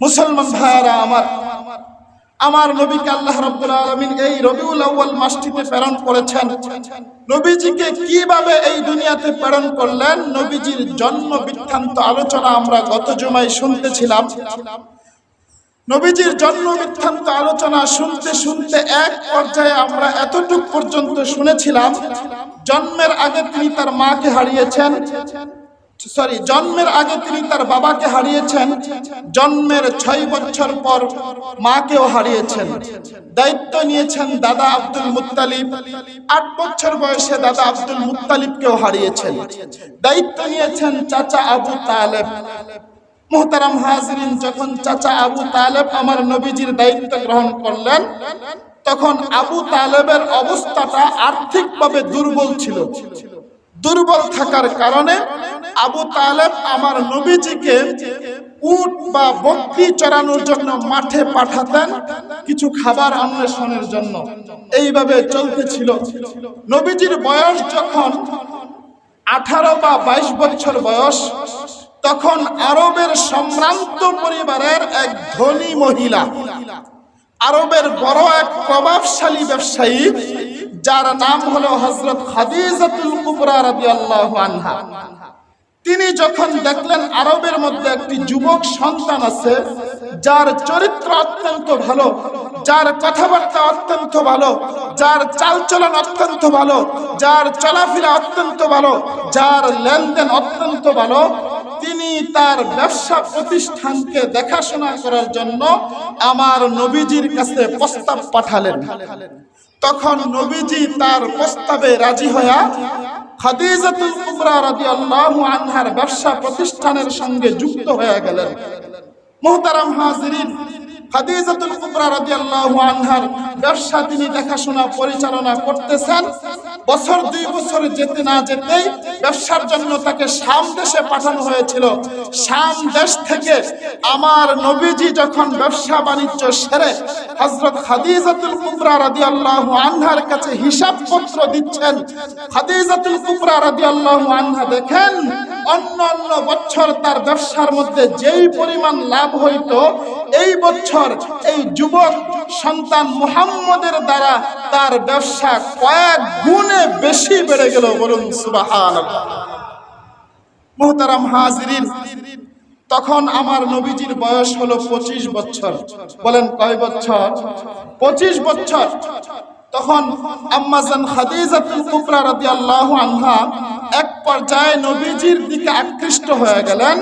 মুসলমান ভাইয়ারা আমার আমার নবীকে আল্লাহ রাব্বুল আলামিন এই রবিউল আউয়াল মাসটিতে প্রেরণ করেছেন। নবীজিকে কীভাবে এই দুনিয়াতে প্রেরণ করলেন? নবীজির জন্ম বৃত্তান্ত আলোচনা আমরা গত জুমায় শুনতেছিলাম। নবীজির জন্ম বৃত্তান্ত আলোচনা শুনতে শুনতে এক পর্যায়ে আমরা এতটুক পর্যন্ত শুনেছিলাম, জন্মের আগে তিনি তার মাকে হারিয়েছেন। সরি, জন্মের আগে তিনি তার বাবাকে হারিয়েছেন। জন্মের ছয় বছর পর মাকেও হারিয়েছেন। দায়িত্ব নিয়েছেন দাদা আব্দুল মুত্তালিব। আট বছর বয়সে দাদা আব্দুল মুত্তালিবকেও হারিয়েছেন। দায়িত্ব নিয়েছেন চাচা আবু তালেব। মোহতারাম হাজরিন, যখন চাচা আবু তালেব আমার নবীজির দায়িত্ব গ্রহণ করলেন, তখন আবু তালেবের অবস্থাটা আর্থিকভাবে দুর্বল ছিল। দুর্বল থাকার কারণে আবু তালেব আমার নবীজিকে উট বা বকরি চড়ানোর জন্য মাঠে পাঠাতেন কিছু খাবার অন্বেষণের জন্য। এইভাবে চলতেছিল। নবীজির বয়স যখন আঠারো বা বাইশ বছর বয়স, তখন আরবের সম্ভ্রান্ত পরিবারের এক ধনী মহিলা, আরবের বড় এক প্রভাবশালী ব্যবসায়ী যার নাম হলো হজরত খাদিজাতুল কুবরা রাদিয়াল্লাহু আনহা। তিনি যখন দেখলেন আরবের মধ্যে একটি যুবক সন্তান আছে, যার চরিত্র অত্যন্ত ভালো, যার কথাবার্তা অত্যন্ত ভালো, যার চালচলন অত্যন্ত ভালো, যার চলাফেরা অত্যন্ত ভালো, যার লেনদেন অত্যন্ত ভালো, তিনি তার ব্যবসা প্রতিষ্ঠানকে দেখাশোনা করার জন্য আমার নবীজির কাছে প্রস্তাব পাঠালেন। তখন নবীজি তার প্রস্তাবে রাজি হইয়া খাদিজাতুল কুবরা রাদিয়াল্লাহু আনহার ব্যবসা প্রতিষ্ঠানের সঙ্গে যুক্ত হয়ে গেলেন। মুহতারাম হাজিরিন খাদিজাতুল কুবরা রাদিয়াল্লাহু আনহার ব্যবসা তিনি দেখাশোনা, পরিচালনা করতেছেন। বছর দুই বছর যেতে না যেতেই ব্যবসার জন্য তাকে শাম দেশে পাঠানো হয়েছিল। শাম দেশ থেকে আমার নবীজি যখন ব্যবসা বাণিজ্য সেরে হযরত খাদিজাতুল কুবরা রাদিয়াল্লাহু আনহার কাছে হিসাবপত্র দিচ্ছেন। খাদিজাতুল কুবরা রাদিয়াল্লাহু আনহা দেখেন অন্য অন্য বছর তার ব্যবসার মধ্যে যেই পরিমাণ লাভ হইতো, এই বছর এই যুবক সন্তান মুহাম্মদের দ্বারা তার ব্যবসা কয়েক গুণে বেশি বেড়ে গেল বলুন সুবাহান মোহতারাম হাজরিন, তখন আমার নবীজির বয়স হলো পঁচিশ বছর। বলেন কয় বছর? পঁচিশ বছর। তখন আম্মাজান খাদিজাতুল কুবরা রাদিয়াল্লাহু আনহা এক পর্যায়ে নবীজির দিকে আকৃষ্ট হয়ে গেলেন।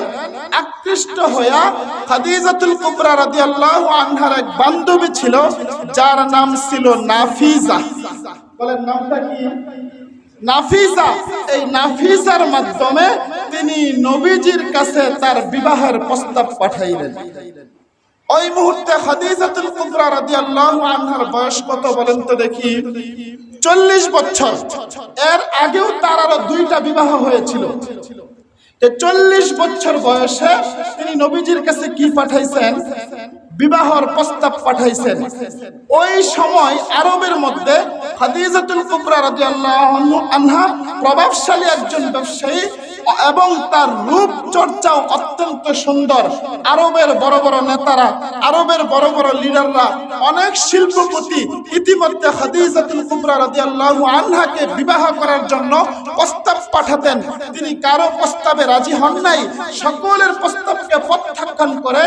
আকৃষ্ট হইয়া খাদিজাতুল কুবরা রাদিয়াল্লাহু আনহার এক বান্ধবী ছিল, যার নাম ছিল নাফিজা। বলেন, নামটা কি? নাফিজা। এই নাফিজার মাধ্যমে তিনি নবীজির কাছে তার বিবাহের প্রস্তাব পাঠাইলেন। ওই মুহূর্তে খাদিজাতুল কুবরা রাদিয়াল্লাহু আনহার বয়স কত বলেন তো দেখি? চল্লিশ বছর। এর আগেও তার আরও দুইটা বিবাহ হয়েছিল। চল্লিশ বছর বয়সে তিনি নবীজির কাছে কি পাঠাইছেন? বিবাহর প্রস্তাব পাঠাইছেন। ওই সময় আরবের মধ্যে খাদিজাতুল কুবরা আনহা প্রভাবশালী একজন ব্যবসায়ী এবং তার রূপ চর্চাও অত্যন্ত সুন্দর। আরবের বড় বড় নেতারা, আরবের বড় বড় লিডাররা অনেক শিল্পপতি ইতিমধ্যে খাদিজাতুল কুবরা রাদিয়াল্লাহু আনহাকে বিবাহ করার জন্য প্রস্তাব পাঠাতেন। তিনি কারও প্রস্তাবে রাজি হন নাই। সকলের প্রস্তাবকে প্রত্যাখ্যান করে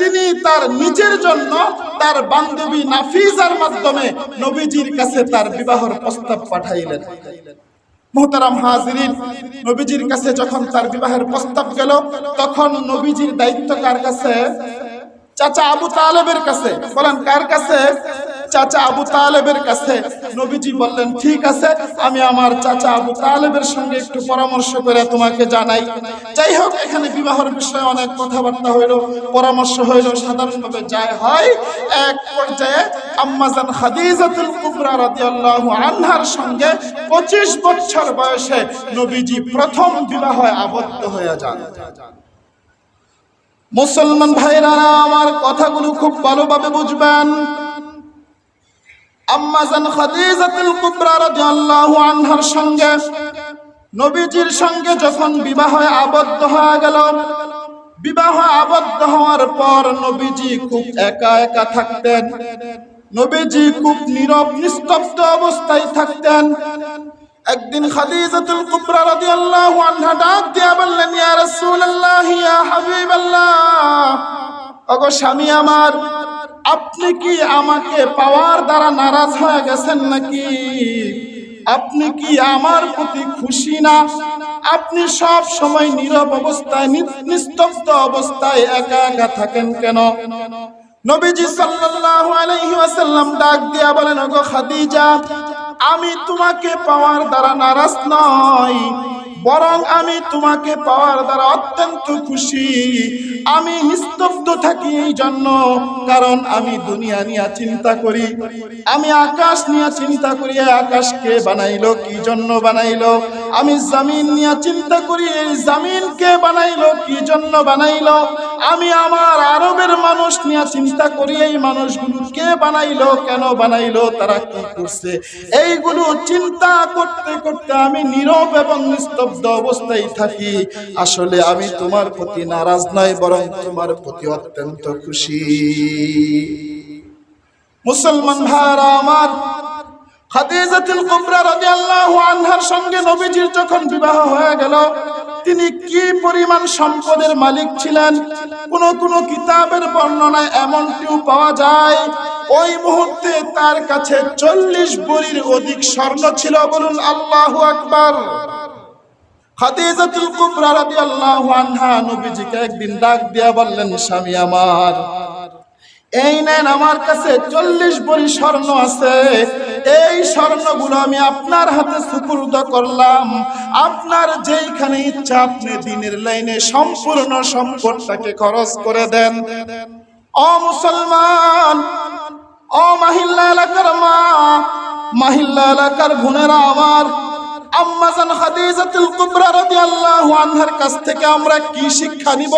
তিনি তার নিজের জন্য তার বান্ধবী নাফিজার মাধ্যমে নবীজির কাছে তার বিবাহর প্রস্তাব পাঠাইলেন। মোহতারাম হাজরিন, নবীজির কাছে যখন তার বিবাহের প্রস্তাব গেল, তখন নবীজির দায়িত্ব কার কাছে? চাচা আবু তালেবের কাছে। বলেন, কার কাছে? চাচা আবু তালেবের কাছে নবীজি বললেন, ঠিক আছে, আমি আমার চাচা আবু তালেবের সঙ্গে একটু পরামর্শ করে তোমাকে জানাই। যাই হোক, এখানে বিবাহের বিষয়ে অনেক কথাবার্তা হইল, পরামর্শ হইল, সাধারণভাবে যায় হয় এক পর্যায়ে আম্মাজান খাদিজাতুল কুবরা রাদিয়াল্লাহু আনহার সঙ্গে 25 বছর বয়সে নবীজি প্রথম বিবাহে আবদ্ধ হয়ে যান। মুসলমান ভাইরা আমার কথাগুলো খুব ভালোভাবে বুঝবেন। আম্মাজান খাদিজাতুল কুবরা রাদিয়াল্লাহু আনহার সঙ্গে, নবীজির সঙ্গে যখন বিবাহে আবদ্ধ হয়ে গেল, বিবাহ আবদ্ধ হওয়ার পর নবীজি খুব একা একা থাকতেন, নবীজি খুব নীরব, নিস্তব্ধ অবস্থায় থাকতেন। একদিন খাদিজাতুল কুবরা রাদিয়াল্লাহু আনহা ডাক দিয়া বললেন, ইয়া রাসূলুল্লাহ, ইয়া হাবিবাল্লাহ ওগো স্বামী আমার আপনি কি আমাকে পাওয়ার দ্বারা নারাজ হয়ে গেছেন নাকি? আপনি কি আমার প্রতি খুশি না? আপনি সব সময় নীরব অবস্থায় নিস্তব্ধ অবস্থায় একা একা থাকেন কেন? নবীজি সাল্লাল্লাহু আলাইহি ওয়াসাল্লাম ডাক দিয়া বলেন, ওগো খাদিজা, আমি তোমাকে পাওয়ার দ্বারা নারাজ নই। বরং আমি তোমাকে পাওয়ার দ্বারা অত্যন্ত খুশি। আমি নিস্তব্ধ থাকি এই জন্য, কারণ আমি দুনিয়া নিয়ে চিন্তা করি। আমি আকাশ নিয়ে চিন্তা করি আকাশকে বানাইলো, কি জন্য বানাইলো? আমি জামিন নিয়ে চিন্তা করি, এই জামিনকে বানাইলো, কি জন্য বানাইলো? আমি আমার আরবের মানুষ নিয়ে চিন্তা করি, এই মানুষগুলো কে বানাইলো, কেন বানাইলো, তারা কি করছে? এইগুলো চিন্তা করতে করতে আমি নীরব এবং নিস্তব্ধ অবস্থায় থাকি। আসলে আমি তোমার প্রতি নারাজ নয় বরং তোমার প্রতি অত্যন্ত খুশি। মুসলমান ভাইরা আমার, খাদিজাতুল কুবরা রাদিয়াল্লাহু আনহার সঙ্গে নবীজির যখন বিবাহ হয়ে গেল তিনি কি পরিমাণ সম্পদের মালিক ছিলেন? কোন কোন কিতাবের বর্ণনায় এমনটিও পাওয়া যায়, ওই মুহূর্তে তার কাছে চল্লিশ বড়ির অধিক স্বর্ণ ছিল বলুন আল্লাহ আকবার। একদিন ডাক দিয়া বললেন, স্বামী আমার এই নেন আমার কাছে চল্লিশ বড়ি স্বর্ণ আছে। এই স্বর্ণগুলো আমি আপনার হাতে সুপুর্দ করলাম। আপনার যেইখানে ইচ্ছা আপনি দিনের লাইনে সম্পূর্ণ সম্পদটাকে খরচ করে দেন। অ মুসলমান, অ মাহিল্লা এলাকার মা, মাহিল্লা এলাকার বোনেরা আমার। আম্মাজান খাদিজাতুল কুবরা রাদিয়াল্লাহু আনহার কাছ থেকে আমরা কি শিক্ষা নিব?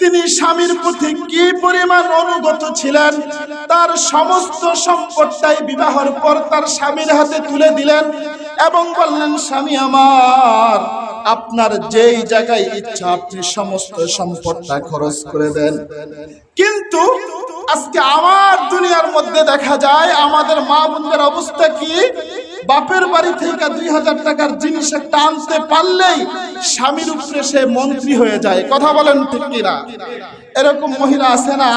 তিনি স্বামীর প্রতি কি পরিমাণ অনুগত ছিলেন, তার সমস্ত সম্পদটাই বিবাহের পর তার স্বামীর হাতে তুলে দিলেন এবং বললেন, স্বামী আমার, আপনার যেই জায়গায় ইচ্ছা, আপনি সমস্ত সম্পদটা খরচ করে দেন। কিন্তু আজকে আমার দুনিয়ার মধ্যে দেখা যায়, আমাদের মা বোনদের অবস্থা কি? বাপের বাড়ি থেকে দুই হাজার টাকার জিনিস একটা আনতে পারলেই স্বামীর উপরে সে মন্ত্রী হয়ে যায়। কথা বলেন ঠিক এরকম মহিলা আছে না?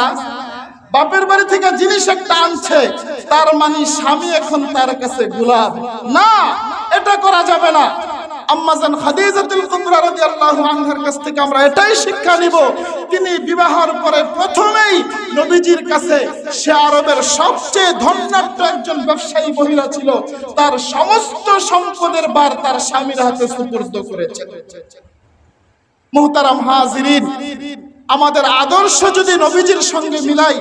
বাপের বাড়ি থেকে জিনিস একটা আনছে তার মানে স্বামী এখন তার কাছে গোলাপ। না, এটা করা যাবে না। আম্মাজান খাদিজাতুল কুবরা রাদিয়াল্লাহু আনহার কাছ থেকে আমরা এটাই শিক্ষা নিব। তিনি বিবাহর পরে প্রথমেই নবীজির কাছে সে আরবের সবচেয়ে ধন্যাঢ্য একজন ব্যবসায়ী মহিলা ছিল। তার সমস্ত সম্পদের বার তার স্বামীর হাতে সুপুর্দ করেছে মোহতারাম হাজিরিন, আমাদের আদর্শ যদি নবীজির সঙ্গে মিলাই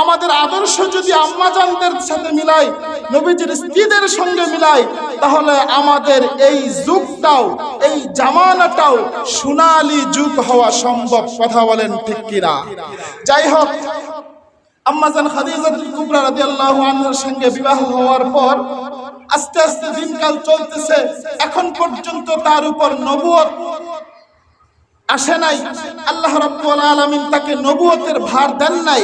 আমাদের আদর্শ যদি আম্মাজানদের সাথে মিলাই, নবীজির স্ত্রীদের সঙ্গে মিলাই, তাহলে আমাদের এই যুগটাও, এই জামানাটাও সোনালি যুগ হওয়া সম্ভব, কথা বলেন ঠিক কিনা? যাই হোক আম্মাজান খাদিজাতুল কুবরা রাদিয়াল্লাহু আনহার সঙ্গে বিবাহ হওয়ার পর আস্তে আস্তে দিনকাল চলতেছে, এখন পর্যন্ত তার উপর নবুয়ত আসে নাই। আল্লাহ রাব্বুল আলামিন তাকে নবুয়তের ভার দেন নাই।